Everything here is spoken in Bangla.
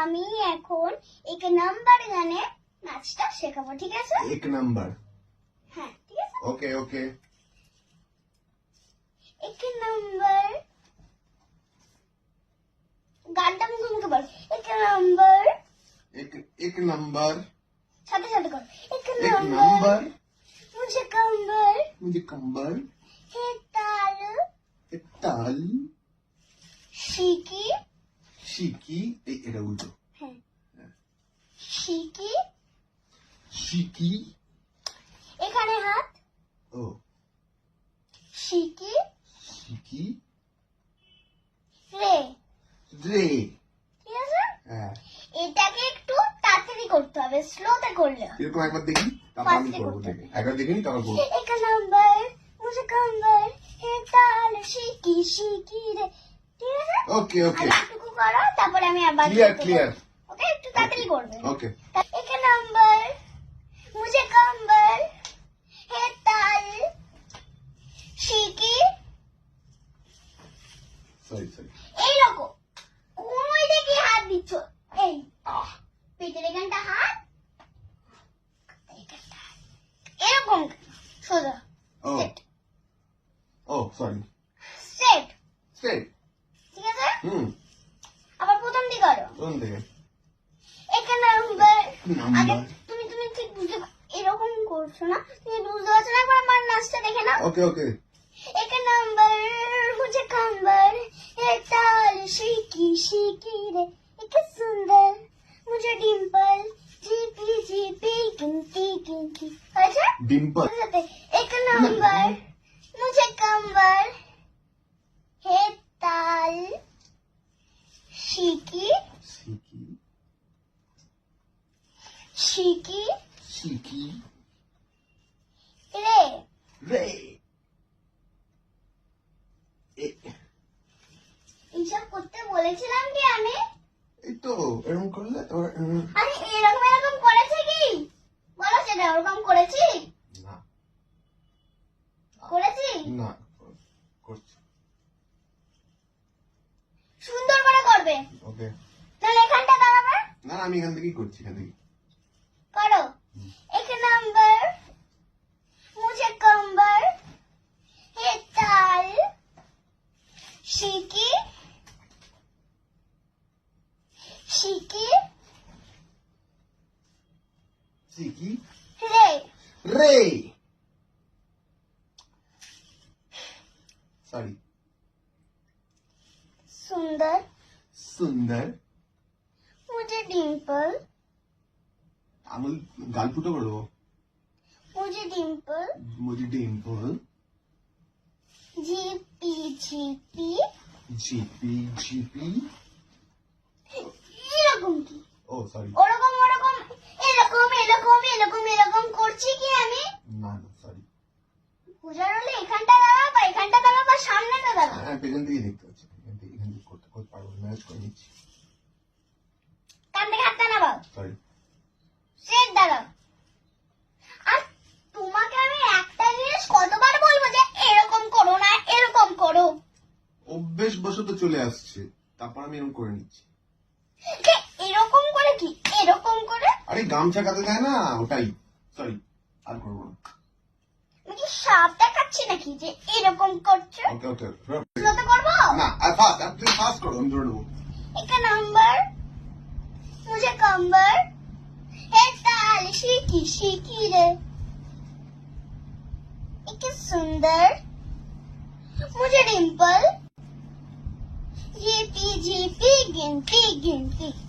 আমি এখন এক নাম্বার গানে নাচটা শেখাবো ঠিক আছে एक नंबर হ্যাঁ ঠিক আছে ओके ओके এক নাম্বার গানটা মুখে মুখে বল এক নাম্বার एक एक नंबर সাথে সাথে কর এক एक নাম্বার नंबर মুঝে कंबर मुझे कंबर হে তাল एक ताल শিকি এই এটা উল্টো শিকি শিকি এখানে হাত ও শিকি শিকি রে রে এটাকে একটু তাড়াতাড়ি করতে হবে স্লোতে করলে এরকম একবার দেখি তারপর আমি করব দেখি। একবার তারপর এক নাম্বার হে তাল শিকি শিকি রে ঠিক আছে? ওকে ওকে আচ্ছা। করো তারপরে আমি আবার ক্লিয়ার ক্লিয়ার ওকে একটু তাড়াতাড়ি করবে। ওকে এখানে নাম্বার মুঝে কম্বল হে তাল শিকি। সরি সরি এই রকম কোন দিকে হাত দিচ্ছ। এই পেটের এখানটা হাত এরকম সোজা। ও ও সরি কোন থেকে এখানে নাম্বার আগে নাম্বার তুমি তুমি ঠিক বুঝতে পা- এরকম করছো না তুমি বুঝতে পারছো না একবার আমার নাচটা দেখে না ওকে ওকে एक नंबर मुझे कंबर ये ताल शिकी शिकी रे एक सुंदर मुझे डिम्पल जीपी जीपी गिनती गिनती अच्छा ডিম্পল साथे, एक नंबर मुझे कंबर हे ताल शिकी শিকি শিকি রে রে এইসব করতে বলেছিলাম কি আমি? এই তো এরকম করলে এরকম এরকম কি? বলো সেটা এরকম করেছি? না। করেছি? না করছি। সুন্দর করে করবে। ওকে। তাহলে এখানটা দাঁড়াবে। না আমি এখান থেকেই করছি এখান থেকেই। शिकी शिकी শিকি रे রে সরি सुंदर সুন্দর मुझे डिम्पल আঙুল গাল ফুটো করে দেবো मुझे डिम्पल মুজি ডিম্পল জিপি এখানটা দাঁড়াও বা এখানটা দাঁড়াও বা থেকে এখান থেকে করতে করতে বশত চলে আসছে তারপর আমি এরকম করে নিচ্ছি যে এরকম করে কি এরকম করে আরে গামছা কাতে যায় না ওটাই সরি আর করবো না আমি কি সাপ দেখাচ্ছি নাকি যে এরকম করছো ওকে ওকে স্লোতে করবো না আর ফাস্ট আর তুমি ফাস্ট করো আমি ধরে নেবো एक नंबर मुझे कंबर है ताल शिकी शिकी रे एक सुंदर मुझे Dimple and pig and pig.